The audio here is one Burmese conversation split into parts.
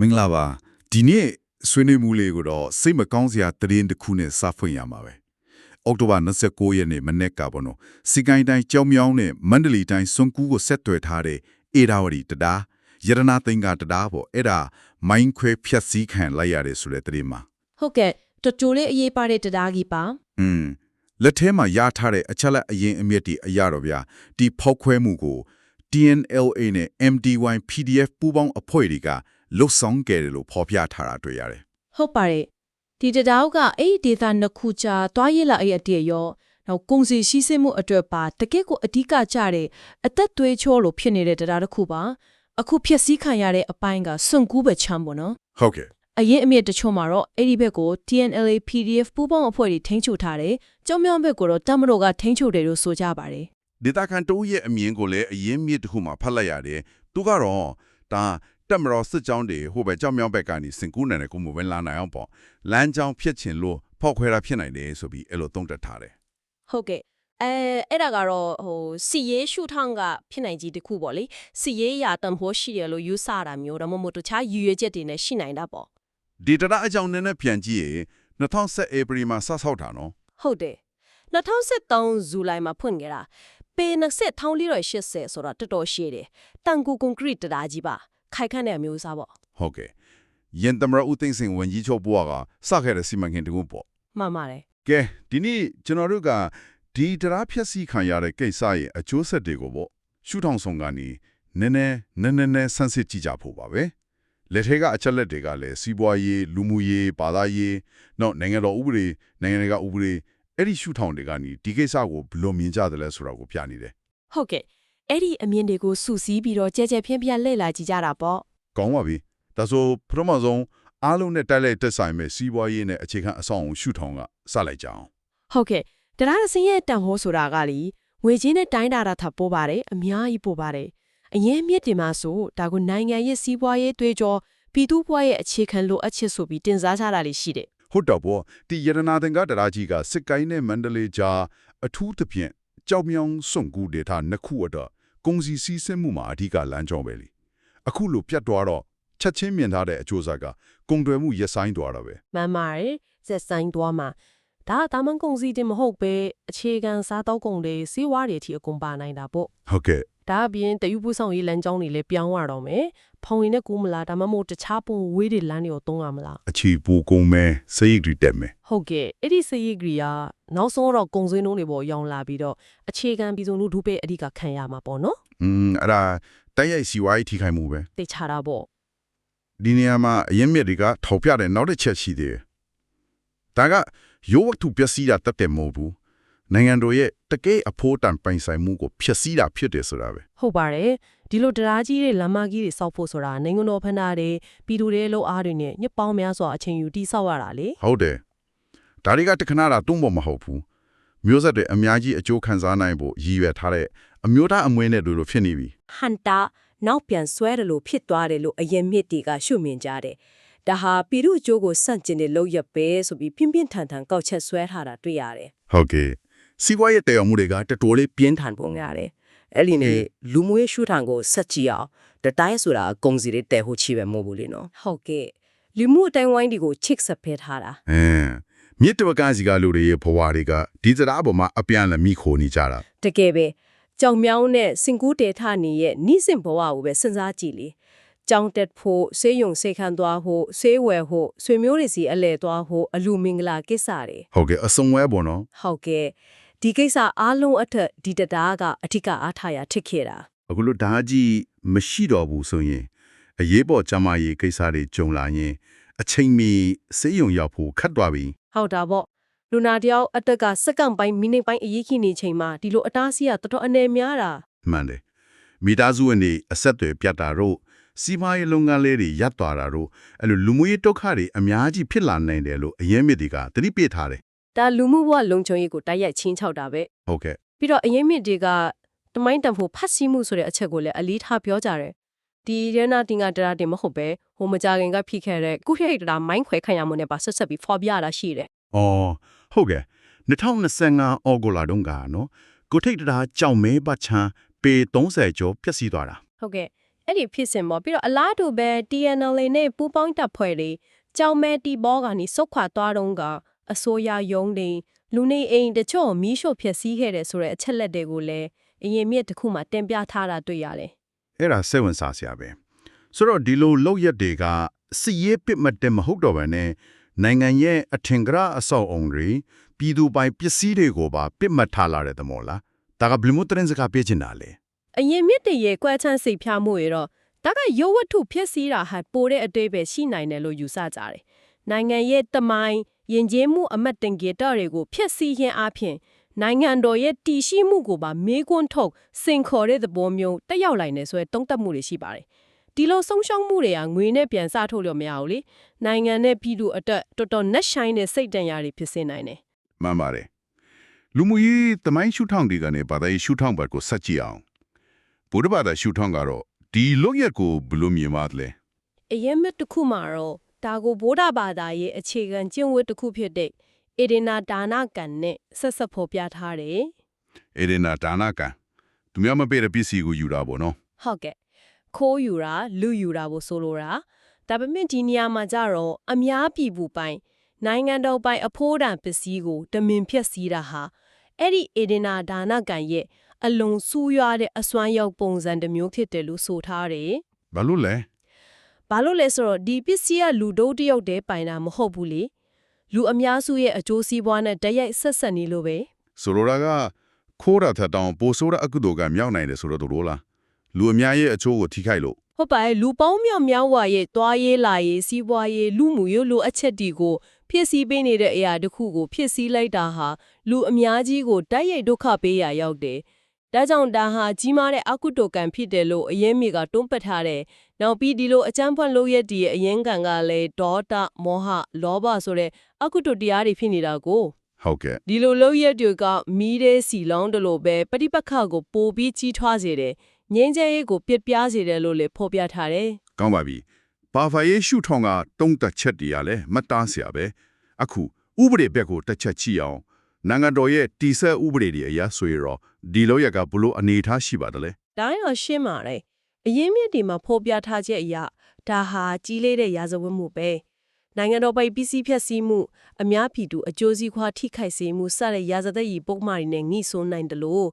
မင်္ဂလာပါဒီနေ့ဆွေးနွေးမှုလေးကိုတော့စိတ်မကောင်းစရာသတင်းတစ်ခုနဲ့စဖွင့်ရမှာပဲအောက်တိုဘာ29ရက်နေ့မနေ့ကပေါ့နော်စီကိုင်းတိုင်းကြောင်မြောင်းနဲ့မန္တလေးတိုင်းစွန်ကူးကိုဆက်သွယ်ထားတဲ့အေရာဝတီတဒါရတနာသိင်္ဂါတဒါပေါ့အဲ့ဒါမိုင်းခွဲဖြတ်စည်းခံလိုက်ရတယ်ဆိုတဲ့သတင်းမှာဟုတ်ကဲ့တော်တော်လေးအရေးပါတဲ့တရားကြီးပါอืมလက်ထဲမှာရထားတဲ့အချက်လက်အရင်အမြင့်တီအရာတော့ဗျာဒီဖောက်ခွဲမှုကို TNLA နဲ့ MDY PDF ပူးပေါင်းအဖွဲ့တွေက လှုပ်ဆောင်ခဲ့တယ်လို့ဖော်ပြထားတာတွေ့ရတယ်ဟုတ်ပါတယ်ဒီတရားကအဲ့ဒီဒေသနှစ်ခုကြာသွားရလာအဲ့အတည့်ရောနောက်ကုံစီရှိစစ်မှုအတွက်ပါတကယ့်ကိုအဓိကကြတဲ့အသက်သွေးချောလို့ဖြစ်နေတဲ့တရားတစ်ခုပါအခုဖြစ်စည်းခံရတဲ့အပိုင်းကစွန့်ကူးပဲချမ်းပေါ့နော်ဟုတ်ကဲ့အရင်အမြင့်တချို့မှာတော့အဲ့ဒီဘက်ကို TNLA PDF ပူးပေါင်းအဖွဲ့တွေထိန်းချုပ်ထားတယ်။ကျောင်းမြောင်းဘက်ကိုတော့တပ်မတော်ကထိန်းချုပ်တယ်လို့ဆိုကြပါတယ်ဒေတာကန်တိုးရဲ့အမြင်ကိုလည်းအရင်မြစ်တစ်ခုမှာဖတ်လိုက်ရတယ်သူကတော့ဒါ တက်မတော်စစ်ကြောင်းတွေဟိုဘက်ကြောင်မြောင်းဘက်ကနေစင်ကူးနိုင်တဲ့ကိုမဝင်လာနိုင်အောင်ပေါ့လမ်းကြောင်းဖြစ်ချင်လို့ဖောက်ခွဲတာဖြစ်နိုင်တယ်ဆိုပြီးအဲ့လိုသုံးတက်ထားတယ်။ဟုတ်ကဲ့အဲအဲ့ဒါကတော့ဟိုစီရေးရှုထောင်းကဖြစ်နိုင်ကြီးတစ်ခုပေါ့လေ။စီရေးရာတန်ဖိုးရှိတယ်လို့ယူဆတာမျိုးတော့မဟုတ်တခြားရည်ရွယ်ချက်တွေနဲ့ရှိနိုင်တာပေါ့ဒီတရအကြောင်းနဲ့နဲ့ပြန်ကြည့်ရင်2010ဧပြီမှာစဆောက်တာနော်။ဟုတ်တယ်။2013ဇူလိုင်မှာဖွင့်ခဲ့တာပေ2080ဆိုတာတော်တော်ရှိတယ်။တန်ကူကွန်ကရစ်တရားကြီးပါ။ ခိုင်ခန့်တဲ့အမျိုးအစားပေါ့ဟုတ်ကဲ့ယင်တမရဦးသိန်းစင်ဝန်ကြီးချုပ်ဘွားကစခဲ့တဲ့စီမံကိန်းတကူပေါ့။မှန်ပါတယ်ကဲဒီနေ့ကျွန်တော်တို့ကဒီတရားဖြတ်စီခံရတဲ့ကိစ္စရဲ့အကျိုးဆက်တွေကိုပေါ့ရှုထောင်ဆောင်ကနေနည်းနည်းနည်းနည်းနည်းဆန်းစစ်ကြည့်ကြဖို့ပါပဲလက်ထဲကအချက်လက်တွေကလည်းစီးပွားရေးလူမှုရေးဘာသာရေးနောက်နိုင်ငံတော်ဥပဒေနိုင်ငံတကာဥပဒေအဲ့ဒီရှုထောင်တွေကနေဒီကိစ္စကိုဘယ်လိုမြင်ကြတယ်လဲဆိုတာကိုပြနေတယ်။ဟုတ်ကဲ့ အဲ့ဒီအမြင်တွေကိုစုစည်းပြီးတော့ကြဲကြဲပြန့်ပြန့်လှည့်လာကြည့်ကြတာပေါ့ကောင်းပါပြီဒါဆိုပထမဆုံးအားလုံးနဲ့တိုက်လိုက်တက်ဆိုင်မဲ့စီးပွားရေးနဲ့အခြေခံအဆောက်အုံရှုထောင်ကစလိုက်ကြအောင်ဟုတ်ကဲ့တရားရစင်းရဲ့တန်ဟိုးဆိုတာကလေငွေချင်းနဲ့တိုင်းတာတာထပ်ပိုးပါတယ်အများကြီးပို့ပါတယ်အရင်မြစ်တင်မှာဆိုဒါကနိုင်ငံရဲ့စီးပွားရေးတွေးကြောပြည်သူ့ဘဝရဲ့အခြေခံလိုအပ်ချက်ဆိုပြီးတင်စားကြတာလေးရှိတယ်ဟုတ်တော့ပေါ့ဒီရတနာသင်္ကတရာကြီးကစစ်ကိုင်းနဲ့မန္တလေးကြားအထူးသဖြင့် ကြောက်မြောင်စွန့်ကူဒေတာနှစ်ခုအတွက်ကုန်စည်စည်းစိမ်မှုမှာအဓိကလမ်းကြောင်းပဲလေအခုလိုပြတ်သွားတော့ချက်ချင်းမြင်ထားတဲ့အကျိုးဆက်ကကုန်တွယ်မှုရက်ဆိုင်သွားတာပဲမှန်ပါတယ်ဇက်ဆိုင်သွားမှာ ဒါကတာမန်ကုန်စီတင်မဟုတ်ပဲအခြေခံစားတော့ကုန်တွေစီးဝါးတွေအထိအကုန်ပါနိုင်တာပေါ့ဟုတ်ကဲ့ဒါအပြင်တယူပူဆောင်ရေးလမ်းကြောင်းတွေလည်းပြောင်းရတော့မယ်။ဖောင်ရင်နဲ့ကူးမလားဒါမှမဟုတ်တခြားပုံဝေးတွေလမ်းတွေကိုသုံးရမလားအချီပူကုန်မဲစိတ်ကြီးတက်မယ်။ဟုတ်ကဲ့အဲ့ဒီစရိတ်ကြီးကနောက်ဆုံးတော့ကုံစင်းလုံးတွေပေါ်ရောင်းလာပြီးတော့အခြေခံပြည်စုံလူထုပဲအဓိကခံရမှာပေါ့နော်อืมအဲ့ဒါတိုက်ရိုက်စီဝါရေးထိခိုက်မှုပဲ။သိချတာပေါ့ဒီနေရာမှာအရင်မြစ်တွေကထောက်ပြတဲ့နောက်တစ်ချက်ရှိသေးတယ်ဒါက ရိုးဝတ္ထုပျက်စီးတာတက်တယ်မဟုတ်ဘူးနိုင်ငံတော်ရဲ့တကယ်အဖို့တန်ပိုင်ဆိုင်မှုကိုဖျက်ဆီးတာဖြစ်တယ်ဆိုတာပဲ။ဟုတ်ပါတယ်။ဒီလိုတရားကြီးတွေလမ်းမကြီးတွေစောက်ဖို့ဆိုတာနိုင်ငံတော်ဖဏ္ဍာတွေပြည်သူတွေရဲ့လောက်အားတွေနဲ့ညစ်ပေါင်းများစွာအချိန်ယူတိစောက်ရတာလေဟုတ်တယ်ဒါတွေကတခဏတာတွန်းပေါ်မဟုတ်ဘူးမျိုးဆက်တွေအများကြီးအကျိုးခံစားနိုင်ဖို့ရည်ရွယ်ထားတဲ့အမျိုးသားအမွေနဲ့တို့လိုဖြစ်နေပြီဟန်တာနောက်ပြန်ဆွဲတယ်လို့ဖြစ်သွားတယ်လို့အရင်မြစ်တီကရှုမြင်ကြတယ်။ ဒါဟာပြည်သူ့အကျိုးကိုစန့်ကျင်တဲ့လုပ်ရက်ပဲဆိုပြီးပြင်းပြင်းထန်ထန်ကောက်ချက်ဆွဲထားတာတွေ့ရတယ်ဟုတ်ကဲ့စီးပွားရေးတရားမှုတွေကတော်တော်လေးပြင်းထန်ပုံရတယ်။အဲ့ဒီနဲ့လူမွေးရှုထောင်ကိုဆက်ကြည့်အောင်တတိုင်းဆိုတာကုံစီတွေတဲဟုတ်ချီပဲမဟုတ်ဘူးလေနော်။ဟုတ်ကဲ့လူမှုအတိုင်းဝိုင်းဒီကိုချစ်ဆက်ဖဲထားတာအင်းမြစ်တဝကစီကလူတွေရဲ့ဘဝတွေကဒီစရာပေါ်မှာအပြန်လက်မိခိုနေကြတာ။တကယ်ပဲကြောင်မြောင်းနဲ့စင်ကူးတေထနေရဲ့နိစင်ဘဝကိုပဲစဉ်းစားကြည့်လေ။ ကြောင်တက်ဖို့ဆေးရုံဆေးခန်းသွားဖို့ဆေးဝယ်ဖို့ဆွေမျိုးတွေစီအလဲသွားဖို့အလူမင်္ဂလာကိစ္စတွေဟုတ်ကဲ့အစုံဝဲပေါ့နော်ဟုတ်ကဲ့ဒီကိစ္စအားလုံးအထက်ဒီတရားကအဓိကအားထားရထစ်ခဲ့တာအခုလိုဓာကြီးမရှိတော့ဘူးဆိုရင်အရေးပေါ်ကြမ်းမာရေးကိစ္စတွေကြုံလာရင်အချိန်မီစေးရုံရောက်ဖို့ခက်သွားပြီဟုတ်တာပေါ့လူနာတယောက်အတက်ကစက္ကန့်ပိုင်းမိနစ်ပိုင်းအရေးကြီးနေချိန်မှာဒီလိုအတားဆီးကတော်တော်အနေများတာမှန်တယ်မိသားစုဝင်တွေအဆက်တွေပြတ်တာတို့ စီးပွားရေးလုပ်ငန်းလေးတွေရပ်သွားတာတို့အဲ့လိုလူမှုရေးဒုက္ခတွေအများကြီးဖြစ်လာနိုင်တယ်လို့အရင်မြစ်တွေကသတိပေးထားတယ်ဒါလူမှုဘဝလုံခြုံရေးကိုတိုက်ရိုက်ချင်းချောက်တာပဲဟုတ်ကဲ့ပြီးတော့အရင်မြင့်တွေကတမိုင်းတန်ဖို့ဖတ်စီမှုဆိုတဲ့အချက်ကိုလည်းအလေးထားပြောကြတယ်ဒီရနာတင်ကတရားတင်မဟုတ်ပဲဟိုမကြခင်ကဖိခဲ့တဲ့ကုဟိတ်တရာမိုင်းခွဲခံရမှုနဲ့ပါဆက်ဆက်ပြီးဖော်ပြရတာရှိတယ်။အော်ဟုတ်ကဲ့2025အော်ဂိုလာတုန်းကနော်ကိုထိတ်တရာကြောင်မဲပတ်ချမ်းပေ30ကျော်ပြက်စီးသွားတာဟုတ်ကဲ့ အဲ့ဒီဖြစ်စဉ်ပေါ့ပြီးတော့အလားတူပဲ TNL နဲ့ပူးပေါင်းတပ်ဖွဲ့တွေကြောင်မဲတီဘောကနေစုတ်ခွာသွားတော့ကအစိုးရယုံတွေလူနေအိမ်တချို့မီးရှို့ဖျက်ဆီးခဲ့တယ်ဆိုတဲ့အချက်လက်တွေကိုလည်းအရင်မြစ်တစ်ခုမှတင်ပြထားတာတွေ့ရတယ်အဲ့ဒါစိတ်ဝင်စားစရာပဲဆိုတော့ဒီလိုလောက်ရက်တွေကစီရေးပစ်မှတ်တယ်မဟုတ်တော့ဘဲနဲ့နိုင်ငံရဲ့အထင်ကရအဆောက်အုံတွေပြည်သူပိုင်ပစ္စည်းတွေကိုပါပစ်မှတ်ထားလာတဲ့သမောလားဒါကဘယ်လိုမျိုးသတင်းစကားပြချင်တာလဲ အရင်မြစ်တရေကွဲချမ်းစိတ်ဖြားမှုရတော့ဒါကရုပ်ဝတ္ထုဖြစ်စည်းတာဟာပိုတဲ့အတွေ့ပဲရှိနိုင်တယ်လို့ယူဆကြတယ်။နိုင်ငံရဲ့တမိုင်းယဉ်ကျေးမှုအမတ်တင်ဂေတာတွေကိုဖျက်ဆီးခြင်းအပြင်နိုင်ငံတော်ရဲ့တည်ရှိမှုကိုပါမေးခွန်းထုတ်စင်ခေါ်တဲ့သဘောမျိုးတက်ရောက်လာနေဆိုရဲတုံးတက်မှုတွေရှိပါတယ်။ဒီလိုဆုံးရှုံးမှုတွေကငွေနဲ့ပြန်စထုတ်လို့မရဘူးလေ။နိုင်ငံနဲ့ပြည်သူအတွက်တော်တော်နှက်ဆိုင်တဲ့စိတ်တန်ရာတွေဖြစ်စေနိုင်တယ်မှန်ပါတယ်လူမှုရေးသမိုင်းရှုထောင့်တွေကနေဘာသာရေးရှုထောင့်ဘက်ကိုဆက်ကြည့်အောင် ဘုရားဘာသာရှုထောင့်ကတော့ဒီလောက်ရက်ကိုဘယ်လိုမြင်ပါသလဲ။အရင်မြစ်တစ်ခုမှာတော့ဒါကိုဗုဒ္ဓဘာသာရဲ့အခြေခံကျင့်ဝတ်တစ်ခုဖြစ်တဲ့အေဒနာဒါနကံနဲ့ဆက်ဆက်ဖော်ပြထားတယ်အေရနာဒါနာကံသူများမပေးတဲ့ပစ္စည်းကိုယူတာပေါ့နော်။ဟုတ်ကဲ့။ခိုးယူတာလူယူတာကိုဆိုလိုတာဒါပေမဲ့ဒီနေရာမှာကြတော့အများပြည်သူပိုင်နိုင်ငံတော်ပိုင်အဖိုးတန်ပစ္စည်းကိုတမင်ဖြက်စီးတာဟာအဲ့ဒီအေဒနာဒါနကံရဲ့ အလွန်ဆူးရွားတဲ့အစွမ်းရောက်ပုံစံတစ်မျိုးဖြစ်တယ်လို့ဆိုထားတယ်။ဘာလို့လဲဘာလို့လဲဆိုတော့ဒီပစ္စည်းကလူတို့တယောက်တည်းပိုင်တာမဟုတ်ဘူးလေလူအများစုရဲ့အကျိုးစီးပွားနဲ့တရိုက်ဆက်ဆက်နေလို့ပဲဆိုလိုတာကခိုးတာထက်တောင်ပိုဆိုးတဲ့အကုသိုလ်ကမြောက်နိုင်တယ်ဆိုတော့တို့လားလူအများရဲ့အချိုးကိုထိခိုက်လို့ဟုတ်ပါရဲ့လူပေါင်းမြောက်မြောက်ဝါရဲ့တွားရေးလာရေးစီးပွားရေးလူမှုရေးလိုအပ်ချက်တွေကိုဖြစ်စည်းပေးနေတဲ့အရာတစ်ခုကိုဖြစ်စည်းလိုက်တာဟာလူအများကြီးကိုတိုက်ရိုက်ဒုက္ခပေးရာရောက်တယ် ဒါကြောင့်ဒါဟာကြီးမားတဲ့အကုသိုလ်ကံဖြစ်တယ်လို့အရင်မိကတွန်းပတ်ထားတယ်။နောက်ပြီးဒီလိုအကျမ်းဖတ်လို့ရတဲ့အရင်ကံကလည်းဒေါသမောဟလောဘဆိုတဲ့အကုသိုလ်တရားတွေဖြစ်နေတာကိုဟုတ်ကဲ့ဒီလိုလောက်ရက်တွေကမီးတဲ့စီလောင်းတလို့ပဲပฏิပတ်ခကိုပိုပြီးကြီးထွားစေတယ်ငင်းချဲရေးကိုပြစ်ပြားစေတယ်လို့လည်းဖော်ပြထားတယ်ကောင်းပါပြီဘာဖာရေးရှုထောင့်ကတုံးတက်ချက်တရားလဲမတားစရာပဲအခုဥပဒေဘက်ကိုတစ်ချက်ကြည့်အောင် နိုင်ငံတော်ရဲ့တီဆက်ဥပဒေတွေအရဆိုရတော့ဒီလောက်ရက်ကဘလို့အနေထားရှိပါတယ်လဲ။ဒါရောရှင်းပါတယ်။အရင်မြစ်ဒီမှာဖော်ပြထားချက်အရဒါဟာကြီးလေးတဲ့ရာဇဝတ်မှုပဲ။နိုင်ငံတော်ပိုင်ပစ္စည်းဖြတ်စည်းမှုအများပြည်သူအကျိုးစီးပွားထိခိုက်စေမှုစတဲ့ရာဇသက်ကြီးပုံမှားတွေနဲ့ငိဆိုးနိုင်တယ်လို့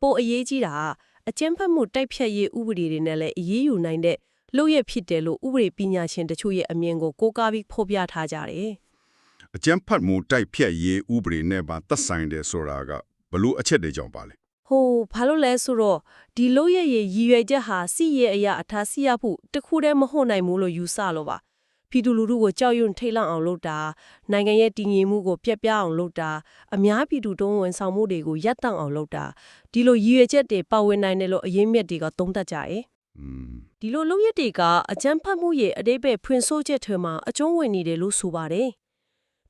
ပိုအရေးကြီးတာအကျဉ်းဖတ်မှုတိုက်ဖြတ်ရေးဥပဒေတွေနဲ့လည်းအရေးယူနိုင်တဲ့လို့ရဖြစ်တယ်လို့ဥပဒေပညာရှင်တချို့ရဲ့အမြင်ကိုကိုးကားပြီးဖော်ပြထားကြတယ်။ အကျန်းဖတ်မှုတိုက်ဖြတ်ရေးဥပဒေနဲ့ပါသက်ဆိုင်တယ်ဆိုတာကဘလို့အချက်တွေကြောင့်ပါလဲဟိုဘာလို့လဲဆိုတော့ဒီလို့ရရရည်ရွယ်ချက်ဟာစီရဲ့အရာအထားစီရဖို့တခုတည်းမဟုတ်နိုင်ဘူးလို့ယူဆလို့ပါပြည်သူလူထုကိုကြောက်ရွံ့ထိတ်လန့်အောင်လုပ်တာနိုင်ငံရဲ့တည်ငြိမ်မှုကိုပြက်ပြားအောင်လုပ်တာအများပြည်သူတုံးဝန်ဆောင်မှုတွေကိုရပ်တန့်အောင်လုပ်တာဒီလိုရည်ရွယ်ချက်တွေပါဝင်နိုင်တယ်လို့အရင်မြက်တွေကသုံးသပ်ကြရဲ့อืมဒီလိုလုပ်ရက်တွေကအကြမ်းဖက်မှုရဲ့အတိတ်ပဲဖွင့်ဆိုးချက်ထဲမှာအကျုံးဝင်နေတယ်လို့ဆိုပါတယ်။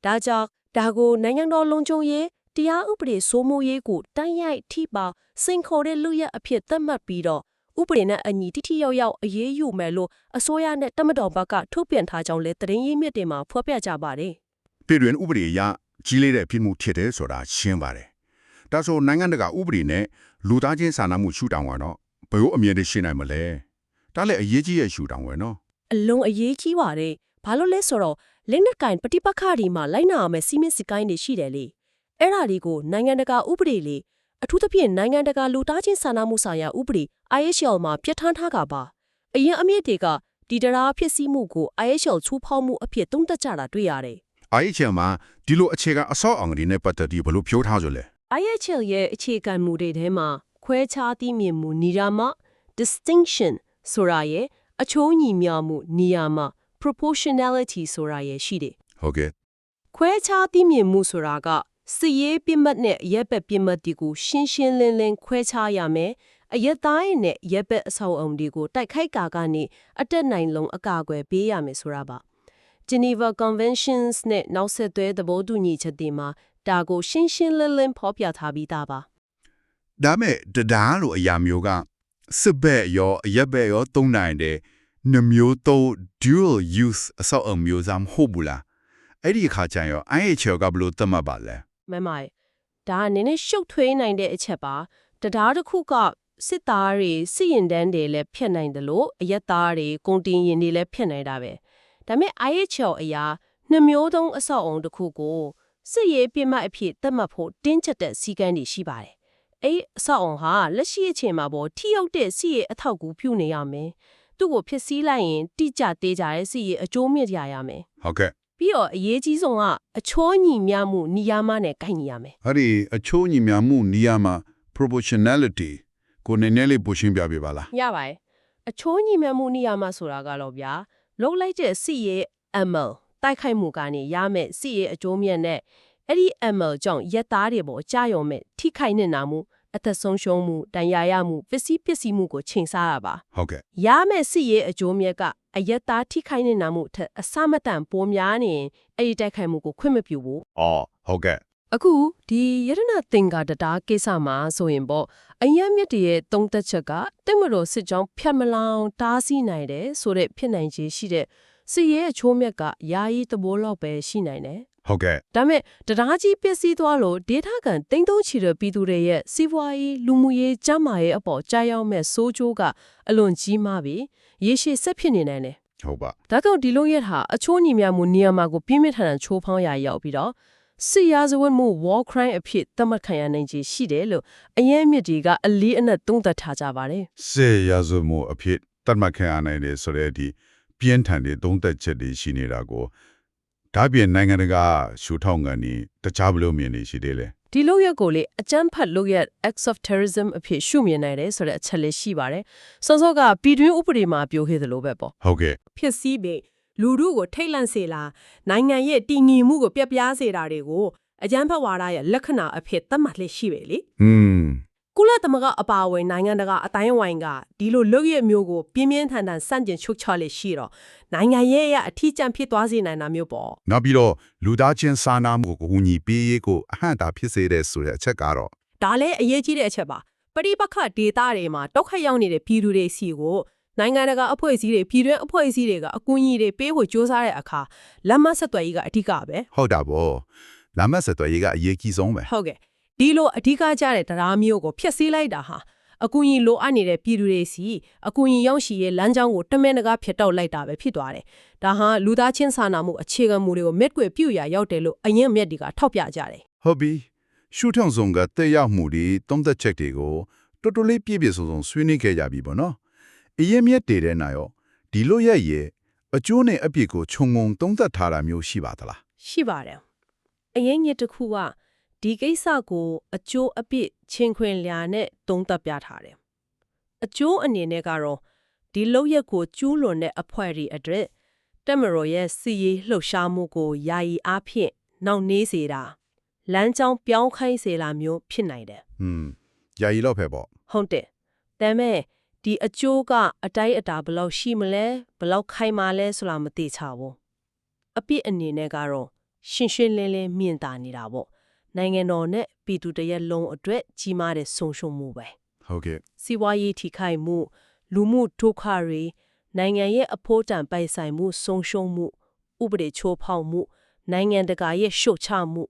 ဒါကြောင့်ဒါကိုနိုင်ငံတော်လုံခြုံရေးတရားဥပဒေစိုးမိုးရေးကိုတန်းရိုက်ထိပါစိန်ခေါ်တဲ့လူရက်အဖြစ်သတ်မှတ်ပြီးတော့ဥပဒေနဲ့အညီတိတိယောက်ယောက်အရေးယူမယ်လို့အစိုးရနဲ့တမတော်ဘက်ကထုတ်ပြန်ထားကြောင်းလဲသတင်းရင်းမြစ်တွေမှာဖော်ပြကြပါတယ်။ပြည်တွင်ဥပဒေအရကြီးလေးတဲ့ပြည်မှုဖြစ်တယ်ဆိုတာရှင်းပါတယ်ဒါဆိုနိုင်ငံတကာဥပဒေနဲ့လူသားချင်းစာနာမှုရှုထောင့်ကတော့ဘယ်လိုအမြင်တွေရှင်းနိုင်မလဲဒါလည်းအရေးကြီးရဲ့ရှုထောင့်ပဲနော်အလုံးအရေးကြီးပါတယ်။ဘာလို့လဲဆိုတော့ လက်နက်ကင်ပฏิပတ်ခါဒီမှာလိုက်နာရမယ့်စီမင်းစည်းကိုင်းတွေရှိတယ်လေ။အဲ့ဒါတွေကိုနိုင်ငံတကာဥပဒေလေအထူးသဖြင့်နိုင်ငံတကာလူသားချင်းစာနာမှုဆိုင်ရာဥပဒေ IHL မှာပြဋ္ဌာန်းထားတာပါ။အရင်အမြင့်တွေကဒီတရားဖြစ်စည်းမှုကို IHL ချိုးဖောက်မှုအဖြစ်သုံးသပ်ကြတာတွေ့ရတယ် IHL မှာဒီလိုအခြေခံအဆောက်အအုံတွေနဲ့ပတ်သက်ပြီးဘယ်လိုပြောထားကြလဲ။ IHL ရဲ့အခြေခံမူတွေထဲမှာခွဲခြားသိမြင်မှုနေရာမှာ distinction ဆိုတာရဲ့အချိုးညီမျှမှုနေရာမှာ proportionality ဆိုတာရဲ့ရှိတယ်ဟုတ်ကဲ့ခွဲခြားသိမြင်မှုဆိုတာကစီရေးပြစ်မှတ်နဲ့ရက်ပက်ပြစ်မှတ်တွေကိုရှင်းရှင်းလင်းလင်းခွဲခြားရမယ်အရက်သားရဲ့နဲ့ရက်ပက်အဆောက်အုံတွေကိုတိုက်ခိုက်ကာကနေအတက်နိုင်လုံးအကာအကွယ်ပေးရမယ်ဆိုတာပါ Geneva Conventions နဲ့နောက်ဆက်တွဲသဘောတူညီချက်တွေမှာဒါကိုရှင်းရှင်းလင်းလင်းဖော်ပြထားပြီးသားပါဒါမဲ့တရားလိုအရာမျိုးကစစ်ဘက်ရောအရက်ဘက်ရောသုံးနိုင်တယ် နှမျိုးသုံး dual use အဆောက်အအုံမျိုးစားမဟုတ်ဘူးလားအဲ့ဒီအခါကျရင်ရော IHL ကဘယ်လိုသတ်မှတ်ပါလဲမမရဒါကနည်းနည်းရှုပ်ထွေးနိုင်တဲ့အချက်ပါတရားတစ်ခုကစစ်သားတွေစစ်ရင်တန်းတွေလည်းဖျက်နိုင်တယ်လို့အရက်သားတွေကုန်တင်ရင်တွေလည်းဖျက်နိုင်တာပဲဒါပေမဲ့ IHL အရာနှမျိုးသုံးအဆောက်အုံတစ်ခုကိုစစ်ရေးပြစ်မှတ်အဖြစ်သတ်မှတ်ဖို့တင်းကျပ်တဲ့စီကံတွေရှိပါတယ်အဲ့အဆောက်အုံဟာလက်ရှိအချိန်မှာပေါ်ထိရောက်တဲ့စစ်ရေးအထောက်အကူပြုနေရမယ် သူ့ကိုဖြစ်စည်းလိုက်ရင်တိကျသေးကြတဲ့စစ်ရေးအကျိုးမြင့်ကြရမယ်ဟုတ်ကဲ့ပြီးတော့အရေးကြီးဆုံးကအချောညီမျှမှုနိယာမနဲ့ကိုက်ညီရမယ်အဲ့ဒီအချိုးညီများမှုနေရာမှာ proportionality ကိုနည်းနည်းလေးပိုရှင်းပြပေးပါလားရပါတယ်အချိုးညီမျှမှုနိယာမဆိုတာကတော့ဗျာလုံးလိုက်တဲ့စစ်ရေး ML တိုက်ခိုက်မှုကနေရမယ်စစ်ရေးအကျိုးမြတ်နဲ့အဲ့ဒီ ML ကြောင့်ရက်သားတွေပေါ်ကြာရုံမဲ့ထိခိုက်နေတာမှု အသက်ဆုံးရှုံးမှုတန်ရာရမှုပစ္စည်းပစ္စည်းမှုကိုချိန်ဆရပါဟုတ်ကဲ့ရမယ်စစ်ရေးအကျိုးမြတ်ကအရက်သားထိခိုက်နေတာမှုအထက်အစမတန်ပိုများနေရင်အဲ့ဒီတိုက်ခိုက်မှုကိုခွင့်မပြုဘူးအော်ဟုတ်ကဲ့အခုဒီယရနာသင်္ကာတတားကိစ္စမှာဆိုရင်ပေါ့အယံမြစ်တရဲ့သုံးသက်ချက်ကတက်မတော်စစ်ကြောင်းဖြတ်မလောင်တားဆီးနိုင်တယ်ဆိုတဲ့ဖြစ်နိုင်ခြေရှိတဲ့စစ်ရေးအချိုးမြက်ကယာယီသဘောလောက်ပဲရှိနိုင်တယ် ဟုတ်ကဲ့ဒါပေမဲ့တရားကြီးပျက်စီးသွားလို့ဒေတာကန်တိမ့်သုံးချီတဲ့ပြည်သူတွေရဲ့စီးပွားရေးလူမှုရေးကျန်းမာရေးအပေါ်ကြာရောက်မဲ့စိုးကျိုးကအလွန်ကြီးမားပြီးရေရှည်ဆက်ဖြစ်နေနိုင်တယ်ဟုတ်ပါဒါကြောင့်ဒီလိုရဟာအချိုးညီမြမှုနေရာမှာကိုပြင်းပြထန်ထန်ချိုးဖောင်းရရောက်ပြီးတော့စစ်ရာဇဝတ်မှု war crime အဖြစ်သတ်မှတ်ခံရနိုင်ခြေရှိတယ်လို့အရင်မြစ်ဒီကအလေးအနက်သုံးသပ်ထားကြပါတယ်စေရဇမှုအဖြစ်တတ်မှတ်ခံရနိုင်တယ်ဆိုတဲ့ဒီပြင်းထန်တဲ့သုံးသက်ချက်တွေရှိနေတာကို ဒါပြင်နိုင်ငံတကာရှုထောင့်ကနေတခြားဘယ်လိုမြင်နေရှိသေးလဲဒီလိုရက်ကိုလေအကြမ်းဖက်လို့ရက် acts of terrorism အဖြစ်ရှုမြင်နိုင်တယ်ဆိုတဲ့အချက်လေးရှိပါတယ်စောစောကပြည်တွင်းဥပဒေမှာပြောခဲ့သလိုပဲပေါ့ဟုတ်ကဲ့ဖြစ်စည်းပေလူမှုကိုထိတ်လန့်စေလားနိုင်ငံရဲ့တည်ငြိမ်မှုကိုပြက်ပြားစေတာတွေကိုအကြမ်းဖက်ဝါဒရဲ့လက္ခဏာအဖြစ်သတ်မှတ်လက်ရှိပဲလေอืม ကုလသမဂ္ဂအပါအဝင်နိုင်ငံတကာအတိုင်းအဝိုင်းကဒီလိုလုပ်ရမျိုးကိုပြင်းပြင်းထန်ထန်စန့်ကျင်ချုပ်ချလက်ရှိတော့နိုင်ငံရဲ့အထီးကျန်ဖြစ်သွားစေနိုင်တာမျိုးပေါ့နောက်ပြီးတော့လူသားချင်းစာနာမှုကိုကူညီပေးရေးကိုအဟန့်တာဖြစ်စေတဲ့ဆိုတဲ့အချက်ကတော့ဒါလည်းအရေးကြီးတဲ့အချက်ပါပရိပခဒေတာတွေမှာတောက်ခတ်ရောက်နေတဲ့ပြည်သူတွေစီကိုနိုင်ငံတကာအဖွဲ့အစည်းတွေပြည်တွင်းအဖွဲ့အစည်းတွေကအကူအညီတွေပေးဖို့ကြိုးစားတဲ့အခါလက်မဆက်သွယ်ရေးကအဓိကပဲဟုတ်တာဗောလာမဆက်သွယ်ရေးကအရေးကြီးဆုံးပဲဟုတ်ကဲ့ ဒီလိုအဓိကကြတဲ့တရားမျိုးကိုဖျက်ဆီးလိုက်တာဟာအကူအညီလိုအပ်နေတဲ့ပြည်သူတွေစီအကူအညီရောက်ရှိရဲ့လမ်းကြောင်းကိုတမင်တကာဖျက်တောက်လိုက်တာပဲဖြစ်သွားတယ်။ဒါဟာလူသားချင်းစာနာမှုအခြေခံမှုတွေကိုမြက်ွယ်ပြုတ်ရရောက်တယ်လို့အရင်မြက်တွေကထောက်ပြကြတယ်ဟုတ်ပြီရှုထောင့်ဆောင်ကတက်ရောက်မှုတွေသုံးသက်ချက်တွေကိုတော်တော်လေးပြည့်ပြည့်စုံစုံဆွေးနွေးခဲ့ကြပြီပေါ့နော်အရင်မြက်တည်တဲ့နာရောဒီလိုရဲ့ရဲ့အကျိုးနဲ့အပြစ်ကိုခြုံငုံသုံးသက်ထားတာမျိုးရှိပါသလား။ရှိပါတယ်။အရင်ညတစ်ခုက ဒီကိစ္စကိုအကျိုးအပြစ်ချင်းခွင်လျာနဲ့သုံးသပ်ပြထားတယ်။အကျိုးအနေနဲ့ကတော့ဒီလောက်ရက်ကိုကျူးလွန်တဲ့အဖွဲ့တွေအတွက်တက်မတော်ရဲ့စီရေးလှုပ်ရှားမှုကိုယာယီအားဖြင့်နှောင့်နှေးစေတာလမ်းကြောင်းပြောင်းခိုင်းစေလာမျိုးဖြစ်နိုင်တယ်ဟွန်းယာယီတော့ဖဲပေါ့ဟုတ်တယ်ဒါပေမဲ့ဒီအကျိုးကအတိုင်းအတာဘယ်လောက်ရှိမလဲဘယ်လောက်ခိုင်မာလဲဆိုတာမသိချဘူးအပြစ်အနေနဲ့ကတော့ရှင်းရှင်းလင်းလင်းမြင်သာနေတာပေါ့ နိုင်ငံတော်နဲ့ပြည်သူတရက်လုံးအတွက်ကြီးမားတဲ့ဆုံးရှုံးမှုပဲဟုတ်ကဲ့စီးပွားရေးထိခိုက်မှုလူမှုဒုက္ခတွေနိုင်ငံရဲ့အဖို့တန်ပိုက်ဆိုင်မှုဆုံးရှုံးမှုဥပဒေချိုးဖောက်မှုနိုင်ငံတကာရဲ့ရှုတ်ချမှု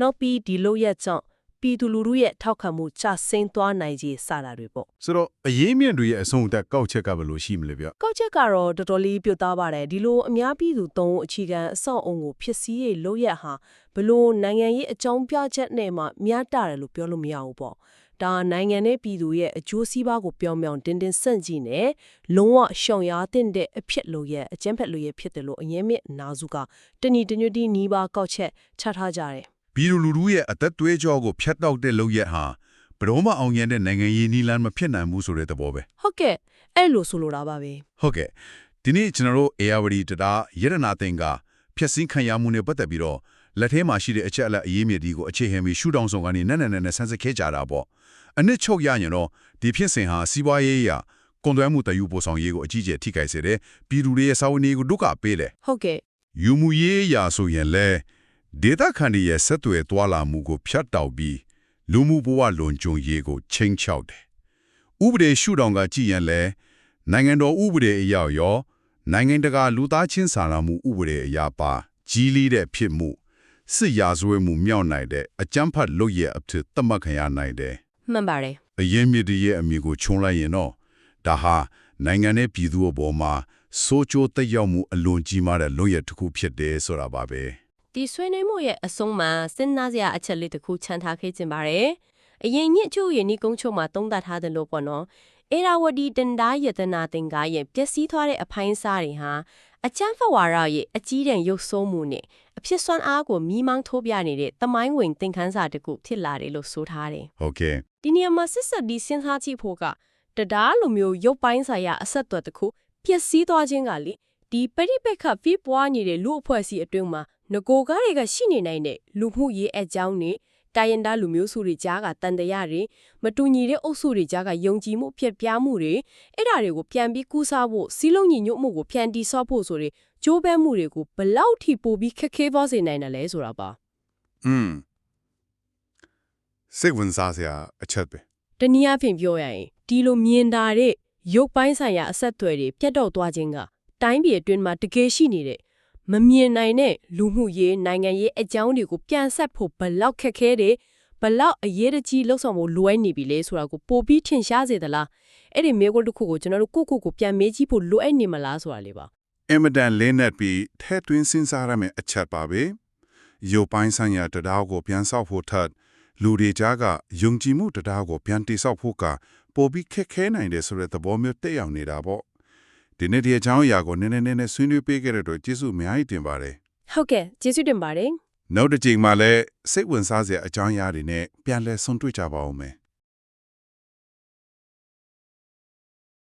နောက်ပြီးဒီလိုရက်ကြောင့် ပြည်သူလူထုရဲ့ထောက်ခံမှုကျဆင်းသွားနိုင်ခြေစတာတွေပေါ့ဆိုတော့အရေးမြင့်တွေရဲ့အဆုံးအသက်ကောက်ချက်ကဘယ်လိုရှိမလဲဗျကောက်ချက်ကတော့တော်တော်လေးပြုတ်သားပါတယ်ဒီလိုအများပြည်သူသုံးအခြေခံအဆောက်အုံကိုဖြစ်စည်းရေးလို့ရဟာဘလို့နိုင်ငံရေးအကြောင်းပြချက်နဲ့မှမြတ်တာတယ်လို့ပြောလို့မရဘူးပေါ့ဒါနိုင်ငံနဲ့ပြည်သူရဲ့အကျိုးစီးပွားကိုပြောင်းပြောင်းတင်းတင်းဆန့်ကျင်နေလုံးဝရှောင်ရတဲ့အဖြစ်လို့ရအကျန်းဖက်လို့ရဖြစ်တယ်လို့အရင်မြအနာစုကတဏီတညွတ်တီနီးပါးကောက်ချက်ချထားကြတယ် ပြည်သူလူထုရဲ့အသက်သွေးကြောကိုဖျက်တောက်တဲ့လုပ်ရက်ဟာဘယ်တော့မှအောင်မြင်တဲ့နိုင်ငံရေးနီလန်းမဖြစ်နိုင်ဘူးဆိုတဲ့သဘောပဲဟုတ်ကဲ့အဲ့လိုဆိုလိုတာပါပဲဟုတ်ကဲ့ဒီနေ့ကျွန်တော်တို့ ARD တတာရတနာတင်ကဖြည့်စင်းခံရမှုနဲ့ပတ်သက်ပြီးတော့လက်ထဲမှာရှိတဲ့အချက်အလက်အရေးမြစ်ဒီကိုအခြေခံပြီးရှုထောင့်ဆောင်ကနေနဲ့နဲ့နဲ့နဲ့ဆန်းစစ်ခဲ့ကြတာပေါ့အနစ်ချုပ်ရရင်တော့ဒီဖြစ်စဉ်ဟာစီးပွားရေးရာကွန်သွဲမှုတယူပို့ဆောင်ရေးကိုအကြီးအကျယ်ထိခိုက်စေတယ်ပြည်သူတွေရဲ့စာဝန်တွေကိုဒုက္ခပေးတယ်ဟုတ်ကဲ့ယူမှုရေးရာဆိုရင်လဲ ဒေတာခန်ဒီရဲ့ဆက်သွယ်သွားလာမှုကိုဖြတ်တောက်ပြီးလူမှုဘဝလွန်ကျုံရေးကိုချိန်ချောက်တယ်ဥပဒေရှုထောင့်ကကြည့်ရင်လဲနိုင်ငံတော်ဥပဒေအရရော နိုင်ငံတကာလူသားချင်းစာနာမှုဥပဒေအရပါကြီးလီတဲ့ဖြစ်မှုစစ်ရာဇဝဲမှုမြောက်နိုင်တဲ့အကြမ်းဖက်လုပ်ရအဖြစ်သတ်မှတ်ခံရနိုင်တယ်မှန်ပါတယ်အရင်မြစ်တည်းရဲ့အမိကိုခြုံလိုက်ရင်တော့ဒါဟာနိုင်ငံနဲ့ပြည်သူအပေါ်မှာစိုးကျိုးသက်ရောက်မှုအလွန်ကြီးမားတဲ့လွတ်ရတစ်ခုဖြစ်တယ်ဆိုတာပါပဲ ဒီဆွေးနွေးမှုရဲ့အဆုံးမှာစဉ်းစားစရာအချက်လေးတစ်ခုချန်ထားခဲ့ခြင်းပါတယ်။အရင်ညစ်ချို့ရဲ့ဤကုန်းချုပ်မှာသုံးသပ်ထားတယ်လို့ပေါ့နော်။အေရာဝတီတန်ဒါယတနာတင်ကားရဲ့ပျက်စီးသွားတဲ့အဖိုင်းစားတွေဟာအချမ်းဖဝါရရဲ့အကြီးတန်းရုပ်ဆိုးမှုနဲ့အဖြစ်စွမ်းအားကိုမိမောင်းထိုးပြနေတဲ့တမိုင်းဝင်သင်ခန်းစာတစ်ခုဖြစ်လာတယ်လို့ဆိုထားတယ်ဟုတ်ကဲ့။ဒီနေရာမှာစစ်ဆက်ဒီစဉ်းစားကြည့်ဖို့ကတရားလိုမျိုးရုပ်ပိုင်းဆိုင်ရာအဆက်အသွယ်တစ်ခုပျက်စီးသွားခြင်းကလေဒီပရိပက္ခဖိပွားနေတဲ့လူအဖွဲ့အစည်းအတွင်းမှာ ငကိုကားတွေကရှိနေနိုင်တဲ့လူမှုရေးအကြောင်းတွေတိုင်းရင်းသားလူမျိုးစုတွေကြားကတန်တရားတွေမတူညီတဲ့အုပ်စုတွေကြားကယုံကြည်မှုဖြစ်ပြားမှုတွေအဲ့ဒါတွေကိုပြန်ပြီးကူးစားဖို့စီးလုံးညီညွတ်မှုကိုပြန်တီးဆော့ဖို့ဆိုတွေကြိုးပမ်းမှုတွေကိုဘလောက်ထိပိုပြီးခက်ခဲသွားစေနိုင်တယ်လဲဆိုတာပါอืมစိတ်ဝင်စားစရာအချက်ပဲတနည်းအားဖြင့်ပြောရရင်ဒီလိုမြင်တာတဲ့ရုပ်ပိုင်းဆိုင်ရာအဆက်အသွယ်တွေပြတ်တော့သွားခြင်းကတိုင်းပြည်အတွင်းမှာတကယ်ရှိနေတဲ့ မမြင်နိုင်တဲ့လူမှုရေးနိုင်ငံရေးအကြောင်းတွေကိုပြန်ဆက်ဖို့ဘလောက်ခက်ခဲတယ်ဘလောက်အရေးတကြီးလှုပ်ဆောင်ဖို့လိုအပ်နေပြီလဲဆိုတာကိုပိုပြီးထင်ရှားစေသလားအဲ့ဒီမျိုးတစ်ခုကိုကျွန်တော်တို့ကိုယ့်ကိုယ်ကိုပြန်မေးကြည့်ဖို့လိုအပ်နေမလားဆိုတာလေးပါအင်မတန်လင်းနဲ့ပြီးထဲတွင်းစဉ်းစားရမယ့်အချက်ပါပဲရုပ်ပိုင်းဆိုင်ရာတရားကိုပြန်ဆောက်ဖို့ထက်လူတွေကြားကယုံကြည်မှုတရားကိုပြန်တိဆောက်ဖို့ကပိုပြီးခက်ခဲနိုင်တယ်ဆိုတဲ့သဘောမျိုးတက်ရောက်နေတာပေါ့ ဒီနေ့ဒီအကြောင်းအရာကိုနည်းနည်းနည်းနည်းဆွေးနွေးပေးခဲ့တဲ့အတွက်ကျေးဇူးအများကြီးတင်ပါတယ်ဟုတ်ကဲ့ကျေးဇူးတင်ပါတယ်နောက်တစ်ချိန်မှာလည်းစိတ်ဝင်စားစရာအကြောင်းအရာတွေနဲ့ပြန်လည်ဆုံတွေ့ကြပါဦးမယ်